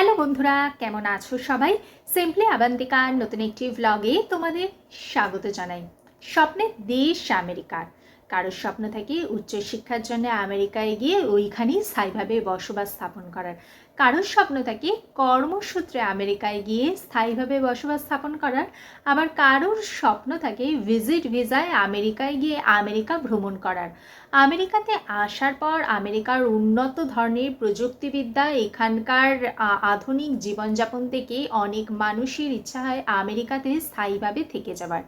Hello বন্ধুরা, কেমন আছো সবাই? সিম্পলি আবান্তিকার নতুন একটি ভ্লগে তোমাদের স্বাগত জানাই। স্বপ্নের দেশ আমেরিকার। কারোর স্বপ্ন থাকে উচ্চশিক্ষার জন্য আমেরিকায় গিয়ে ওইখানেই স্থায়ীভাবে বসবাস স্থাপন করার। কারোর স্বপ্ন থাকে কর্মসূত্রে আমেরিকায় গিয়ে স্থায়ীভাবে বসবাস স্থাপন করার। আবার কারোর স্বপ্ন থাকে ভিজিট ভিসায় আমেরিকায় গিয়ে আমেরিকা ভ্রমণ করার। আমেরিকাতে আসার পর আমেরিকার উন্নত ধরনের প্রযুক্তিবিদ্যা, এখানকার আধুনিক জীবনযাপন থেকে অনেক মানুষের ইচ্ছা হয় আমেরিকাতে স্থায়ীভাবে থেকে যাবার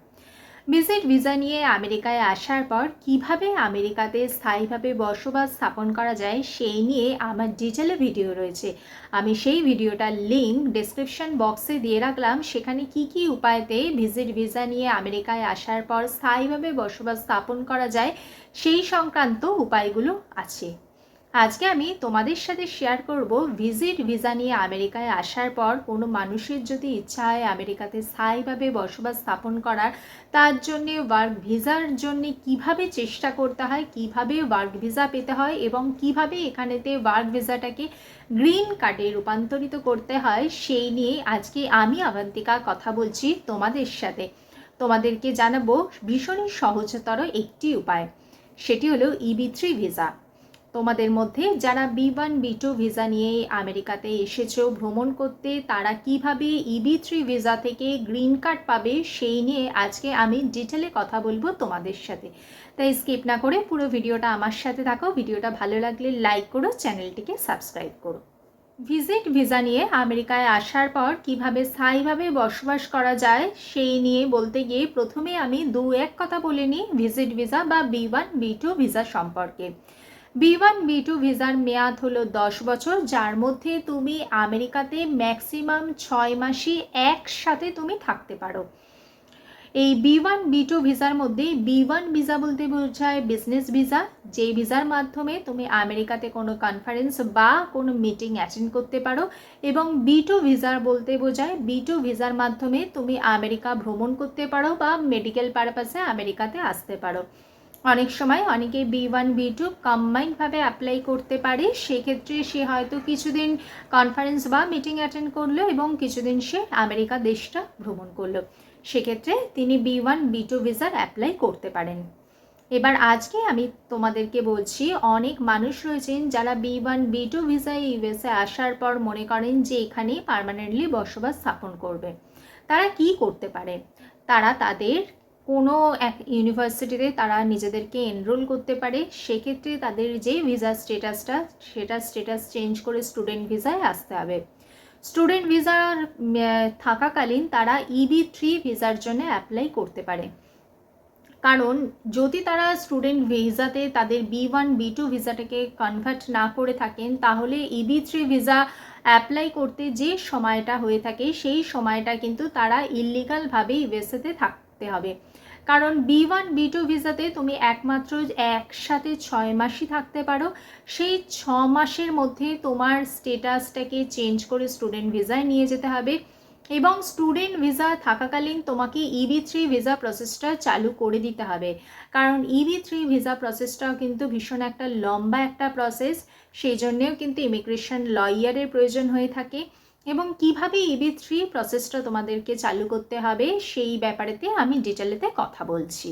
ভিজিট ভিসা নিয়ে আমেরিকায় আসার পর কীভাবে আমেরিকাতে স্থায়ীভাবে বসবাস স্থাপন করা যায় সেই নিয়ে আমার ডিটেলে ভিডিও রয়েছে। আমি সেই ভিডিওটার লিঙ্ক ডেসক্রিপশন বক্সে দিয়ে রাখলাম। সেখানে কি কি উপায়তে ভিজিট ভিসা নিয়ে আমেরিকায় আসার পর স্থায়ীভাবে বসবাস স্থাপন করা যায় সেই সংক্রান্ত উপায়গুলো আছে। আজকে আমি তোমাদের সাথে শেয়ার করব ভিজিট ভিসা নিয়ে আমেরিকায় আসার পর কোনো মানুষের যদি ইচ্ছা হয় আমেরিকাতে স্থায়ীভাবে বসবাস স্থাপন করার, তার জন্যে ওয়ার্ক ভিসার জন্যে কীভাবে চেষ্টা করতে হয়, কীভাবে ওয়ার্ক ভিসা পেতে হয় এবং কীভাবে এখানেতে ওয়ার্ক ভিসাটাকে গ্রিন কার্ডে রূপান্তরিত করতে হয়, সেই নিয়ে আজকে আমি আবান্তিকা কথা বলছি তোমাদের সাথে। তোমাদেরকে জানাব ভীষণই সহজতর একটি উপায়। সেটি হলো ইবি থ্রি ভিসা তোমাদের মধ্যে যারা B one B two visa নিয়ে আমেরিকাতে এসেছ ভ্রমণ করতে, তারা কীভাবে ইবি থ্রি ভিসা থেকে গ্রিন কার্ড পাবে সেই নিয়ে আজকে আমি ডিটেলে কথা বলব তোমাদের সাথে। তাই স্কিপ না করে পুরো ভিডিওটা আমার সাথে থাকো। ভিডিওটা ভালো লাগলে লাইক করো, চ্যানেলটিকে সাবস্ক্রাইব করো। ভিজিট ভিসা নিয়ে আমেরিকায় আসার পর কীভাবে স্থায়ীভাবে বসবাস করা যায় সেই নিয়ে বলতে গিয়ে প্রথমে আমি দু এক কথা বলে নিই ভিজিট ভিসা বা B one B two visa সম্পর্কে। বি ওয়ান বি টু ভিসার মেয়াদ হলো দশ বছর, যার মধ্যে তুমি আমেরিকাতে ম্যাক্সিমাম ছয় মাসই একসাথে তুমি থাকতে পারো। এই বি ওয়ান বি টু ভিসার মধ্যে বি ওয়ান ভিসা বলতে বোঝায় বিজনেস ভিসা, যে ভিসার মাধ্যমে তুমি আমেরিকাতে কোনো কনফারেন্স বা কোনো মিটিং অ্যাটেন্ড করতে পারো এবং বি টু ভিসার বলতে বোঝায় বি টু ভিসার মাধ্যমে তুমি আমেরিকা ভ্রমণ করতে পারো বা মেডিকেল পারপাসে আমেরিকাতে আসতে পারো। অনেক সময় অনেকে বি ওয়ান বি টু কম্বাইনভাবে অ্যাপ্লাই করতে পারে। সেক্ষেত্রে সে হয়তো কিছুদিন কনফারেন্স বা মিটিং অ্যাটেন্ড করল এবং কিছুদিন সে আমেরিকা দেশটা ভ্রমণ করল। সেক্ষেত্রে তিনি বি ওয়ান বি টু ভিসার অ্যাপ্লাই করতে পারেন। এবার আজকে আমি তোমাদেরকে বলছি, অনেক মানুষ রয়েছেন যারা বি ওয়ান বি টু ভিসায় ইউএসএ আসার পর মনে করেন যে এখানে পার্মানেন্টলি বসবাস স্থাপন করবে। তারা কি করতে পারে? তারা তাদের কোনো এক ইউনিভার্সিটিতে তারা নিজেদেরকে এনরোল করতে পারে, সেক্ষেত্রে তাদের যে ভিসা স্টেটাসটা সেটা স্টেটাস চেঞ্জ করে স্টুডেন্ট ভিসায় আসতে হবে। স্টুডেন্ট ভিসার থাকাকালীন তারা ইবি থ্রি ভিসার জন্য অ্যাপ্লাই করতে পারে। কারণ যদি তারা স্টুডেন্ট ভিসাতে তাদের বি ওয়ান বি টু ভিসাটাকে কনভার্ট না করে থাকেন, তাহলে ইবি থ্রি ভিসা অ্যাপ্লাই করতে যে সময়টা হয়ে থাকে, সেই সময়টা কিন্তু তারা ইলিগালভাবে ইউএসএতে থাকতে হবে। কারণ বি ওয়ান বি টু ভিসাতে তুমি একমাত্র একসাথে ছয় মাসই থাকতে পারো। সেই ছ মাসের মধ্যে তোমার স্টেটাসটাকে চেঞ্জ করে স্টুডেন্ট ভিসায় নিয়ে যেতে হবে। এবং স্টুডেন্ট ভিসা থাকাকালীন তোমাকে ইবি থ্রি ভিসা প্রসেসটা চালু করে দিতে হবে। কারণ ইবি থ্রি ভিসা প্রসেসটাও কিন্তু ভীষণ একটা লম্বা একটা প্রসেস। সেই জন্যেও কিন্তু ইমিগ্রেশন লয়ারের প্রয়োজন হয়ে থাকে। এবং কীভাবে ইবি থ্রি প্রসেসটা তোমাদেরকে চালু করতে হবে সেই ব্যাপারেতে আমি ডিটেলেতে কথা বলছি।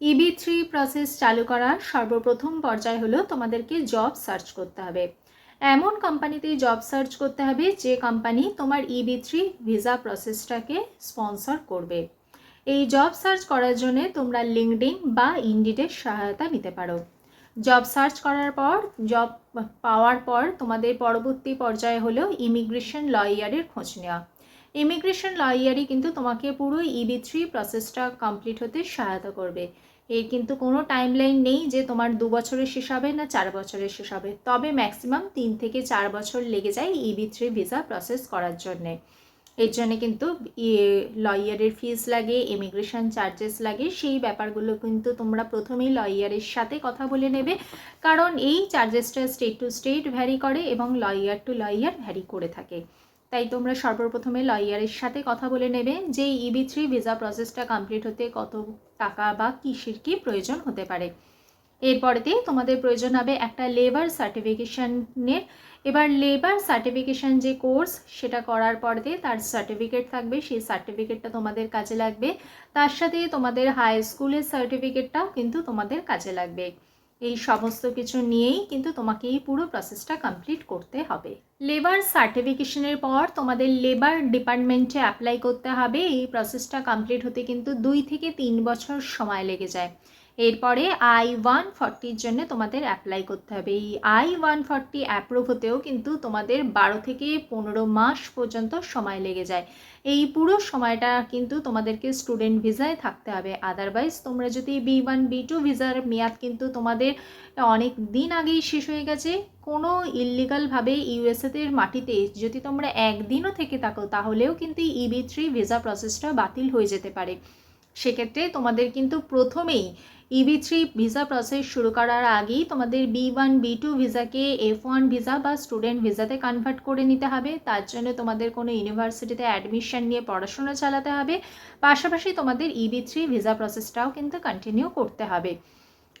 ইবি থ্রি প্রসেস চালু করার সর্বপ্রথম পর্যায় হলো তোমাদেরকে জব সার্চ করতে হবে। এমন কোম্পানিতে জব সার্চ করতে হবে যে কোম্পানি তোমার ইবি থ্রি ভিসা প্রসেসটাকে স্পন্সর করবে। এই জব সার্চ করার জন্য তোমরা লিঙ্কডিন বা ইন্ডিডের সহায়তা নিতে পারো। জব সার্চ করার পর জব পাওয়ার পর তোমাদের পরবর্তী পর্যায়ে হলো ইমিগ্রেশন লয়ারের খোঁজ নেওয়া। ইমিগ্রেশন লয়ারই কিন্তু তোমাকে পুরো ইবি থ্রি প্রসেসটা কমপ্লিট হতে সহায়তা করবে। এর কিন্তু কোনো টাইমলাইন নেই যে তোমার দু বছরের শেষ হবে না চার বছরের শেষ হবে। তবে ম্যাক্সিমাম তিন থেকে চার বছর লেগে যায় ইবি থ্রি ভিসা প্রসেস করার জন্যে। এর জন্য কিন্তু লয়ারের ফিস লাগে ইমিগ্রেশন চার্জেস লাগে, সেই ব্যাপারগুলো কিন্তু তোমরা প্রথমেই লয়ারের সাথে কথা বলে নেবে। কারণ এই চার্জেসটা স্টেট টু স্টেট ভ্যারি করে এবং লয়ার টু লয়ার ভ্যারি করে থাকে। তাই তোমরা সর্বপ্রথমে লয়ারের সাথে কথা বলে নেবে যে ইবি থ্রি ভিসা প্রসেসটা কমপ্লিট হতে কত টাকা বা কিসের কি প্রয়োজন হতে পারে। এরপরেতে তোমাদের প্রয়োজন হবে একটা লেবার সার্টিফিকেশনের এবার লেবার সার্টিফিকেশন যে কোর্স সেটা করার পরেতে তার সার্টিফিকেট থাকবে, সেই সার্টিফিকেটটা তোমাদের কাজে লাগবে। তার সাথে তোমাদের হাই স্কুলের সার্টিফিকেটটাও কিন্তু তোমাদের কাজে লাগবে। এই সমস্ত কিছু নিয়েই কিন্তু তোমাকে এই পুরো প্রসেসটা কমপ্লিট করতে হবে। লেবার সার্টিফিকেশনের পর তোমাদের লেবার ডিপার্টমেন্টে অ্যাপ্লাই করতে হবে। এই প্রসেসটা কমপ্লিট হতে কিন্তু দুই থেকে তিন বছর সময় লেগে যায়। এরপরে আই ওয়ান ফর্টির জন্য তোমাদের অ্যাপ্লাই করতে হবে। এই আই ওয়ান ফর্টি অ্যাপ্রুভ হতেও কিন্তু তোমাদের বারো থেকে পনেরো মাস পর্যন্ত সময় লেগে যায়। এই পুরো সময়টা কিন্তু তোমাদেরকে স্টুডেন্ট ভিসায় থাকতে হবে। আদারওয়াইজ তোমরা যদি বি ওয়ান বি টু ভিসার মেয়াদ কিন্তু তোমাদের অনেক দিন আগেই শেষ হয়ে গেছে, কোনো ইললিগালভাবে ইউএসএতে মাটিতে যদি তোমরা একদিনও থেকে থাকো তাহলেও কিন্তু ইবি থ্রি ভিসা প্রসেসটা বাতিল হয়ে যেতে পারে। সেক্ষেত্রে তোমাদের কিন্তু প্রথমেই ইবি থ্রি ভিসা প্রসেস শুরু করার আগেই তোমাদের বি ওয়ান বি টু ভিসাকে এফ ওয়ান ভিসা বা স্টুডেন্ট ভিসাতে কনভার্ট করে নিতে হবে। তার জন্য তোমাদের কোনো ইউনিভার্সিটিতে অ্যাডমিশন নিয়ে পড়াশোনা চালাতে হবে। পাশাপাশি তোমাদের ইবি থ্রি ভিসা প্রসেসটাও কিন্তু কন্টিনিউ করতে হবে।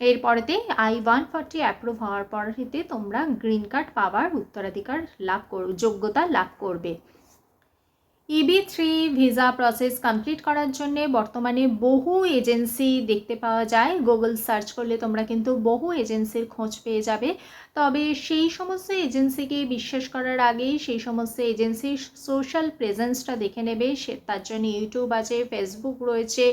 এরপরেতে আই ওয়ান ফর্টি অ্যাপ্রুভ হওয়ার পরেতে তোমরা গ্রিন কার্ড পাওয়ার উত্তরাধিকার লাভ কর যোগ্যতা লাভ করবে। EB three visa process complete করার জন্যে বর্তমানে বহু এজেন্সি দেখতে পাওয়া যায়। গুগল সার্চ করলে তোমরা কিন্তু বহু এজেন্সির খোঁজ পেয়ে যাবে। তবে সেই সমস্ত এজেন্সিকে বিশ্বাস করার আগেই সেই সমস্ত এজেন্সির সোশ্যাল প্রেজেন্সটা দেখে নেবে। সে তার জন্য ইউটিউব আছে ফেসবুক রয়েছে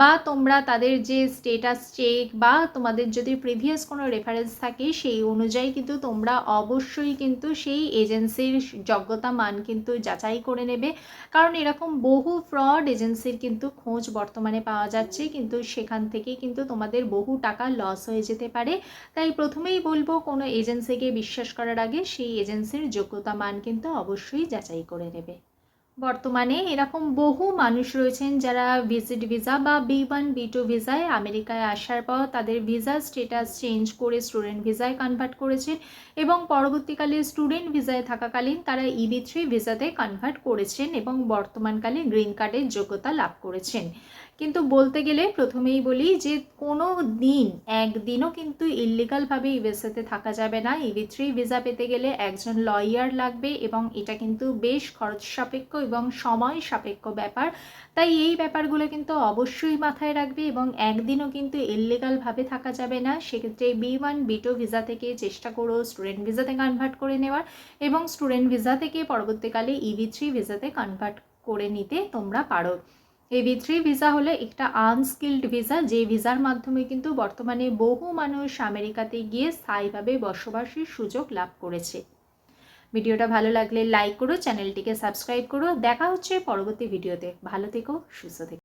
বা তোমরা তাদের যে স্টেটাস চেক বা তোমাদের যদি প্রিভিয়াস কোনো রেফারেন্স থাকে সেই অনুযায়ী কিন্তু তোমরা অবশ্যই কিন্তু সেই এজেন্সির যোগ্যতা মান কিন্তু যাচাই করে নেবে। কারণ এরকম বহু ফ্রড এজেন্সির কিন্তু খোঁজ বর্তমানে পাওয়া যাচ্ছে। কিন্তু সেখান থেকে কিন্তু তোমাদের বহু টাকা লস হয়ে যেতে পারে। তাই প্রথমেই বলব, কোনো এজেন্সিকে বিশ্বাস করার আগে সেই এজেন্সির যোগ্যতা মান কিন্তু অবশ্যই যাচাই করে নেবে। বর্তমানে এরকম বহু মানুষ রয়েছেন যারা ভিজিট ভিসা বা বি ওয়ান, বি টু ভিসায় আমেরিকায় আসার পর তাদের ভিসা স্টেটাস চেঞ্জ করে স্টুডেন্ট ভিসায় কনভার্ট করেছেন এবং পরবর্তীকালে স্টুডেন্ট ভিসায় থাকাকালীন তারা ইবি থ্রি ভিসাতে কনভার্ট করেছেন এবং বর্তমানকালে গ্রিন কার্ডের যোগ্যতা লাভ করেছেন। কিন্তু বলতে গেলে প্রথমেই বলি যে কোনো দিন, একদিনও কিন্তু ইলিগালভাবে ইউএসএতে থাকা যাবে না। ইবি থ্রি ভিসা পেতে গেলে একজন লয়ার লাগবে এবং এটা কিন্তু বেশ খরচ সাপেক্ষ এবং সময় সাপেক্ষ ব্যাপার। তাই এই ব্যাপারগুলো কিন্তু অবশ্যই মাথায় রাখবে এবং একদিনও কিন্তু ইলিগালভাবে থাকা যাবে না। সেক্ষেত্রে B one B two visa থেকে চেষ্টা করো স্টুডেন্ট ভিসাতে কনভার্ট করে নেওয়ার এবং স্টুডেন্ট ভিসা থেকে পরবর্তীকালে ইবি থ্রি ভিসাতে কনভার্ট করে নিতে তোমরা পারো। এবি থ্রি ভিসা হলো একটা আনস্কিল্ড ভিসা যে ভিসার মাধ্যমে কিন্তু বর্তমানে বহু মানুষ আমেরিকাতে গিয়ে স্থায়ীভাবে বসবাসের সুযোগ লাভ করেছে। ভিডিওটা ভালো লাগলে লাইক করো চ্যানেলটিকে সাবস্ক্রাইব করো। দেখা হচ্ছে পরবর্তী ভিডিওতে ভালো থেকো, সুস্থ থেকো।